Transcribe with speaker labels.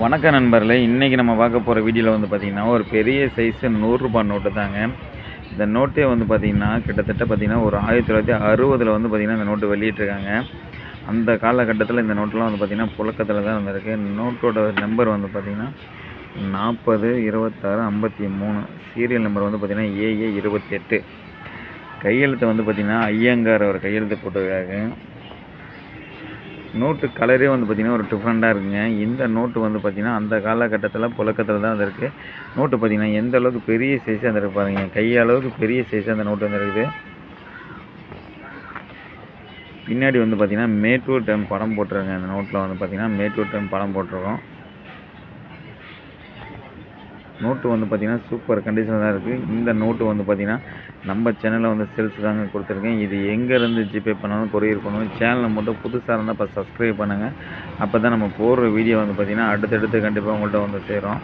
Speaker 1: வணக்கம் நண்பர்களே இன்றைக்கி நம்ம பார்க்க போகிற வீடியோவில் வந்து பார்த்திங்கன்னா ஒரு பெரிய சைஸு நூறுரூபா நோட்டு தாங்க. இந்த நோட்டே வந்து பார்த்திங்கன்னா கிட்டத்தட்ட பார்த்திங்கன்னா ஒரு ஆயிரத்தி தொள்ளாயிரத்தி அறுபதில் வந்து பார்த்திங்கன்னா இந்த நோட்டு வெளியிட்டிருக்காங்க. அந்த காலகட்டத்தில் இந்த நோட்டெலாம் வந்து பார்த்திங்கன்னா புழக்கத்தில் தான் வந்திருக்கு நோட்டோட நம்பர் வந்து பார்த்திங்கன்னா நாற்பது இருபத்தாறு ஐம்பத்தி மூணு. சீரியல் நம்பர் வந்து பார்த்திங்கன்னா ஏஏ இருபத்தெட்டு கையெழுத்து வந்து பார்த்திங்கன்னா ஐயங்கார் அவர் கையெழுத்து போட்டிருக்காங்க நோட்டு கலரே வந்து பார்த்திங்கன்னா ஒரு டிஃப்ரெண்ட்டாக இருக்குங்க. இந்த நோட்டு வந்து பார்த்திங்கன்னா அந்த காலகட்டத்தில் புழக்கத்தில் தான் இருக்குது நோட்டு பார்த்திங்கன்னா எந்த அளவுக்கு பெரிய சைஸாக இருந்திருக்கு பாருங்கள் கையளவுக்கு பெரிய சைஸாக அந்த நோட்டு வந்துருக்குது. பின்னாடி வந்து பார்த்திங்கன்னா மேட்டூர் டைம் படம் போட்டிருக்காங்க. அந்த நோட்டில் வந்து பார்த்திங்கன்னா மேட்டூர் டைம் படம் போட்டிருக்கோம். நோட்டு வந்து பார்த்திங்கன்னா சூப்பர் கண்டிஷனில் தான் இருக்குது இந்த நோட்டு வந்து பார்த்திங்கன்னா நம்ம சேனலில் வந்து சேல்ஸ் தாங்க கொடுத்துருக்கேன். இது எங்கேருந்து ஜிபே பண்ணாலும் கொரியர் பண்ணணும் சேனலை மட்டும் புதுசாக இருந்தால் இப்போ சப்ஸ்கிரைப் பண்ணுங்கள் அப்போ தான் நம்ம போடுற வீடியோ வந்து பார்த்திங்கன்னா அடுத்தடுத்து கண்டிப்பாக உங்கள்கிட்ட வந்து சேரும்.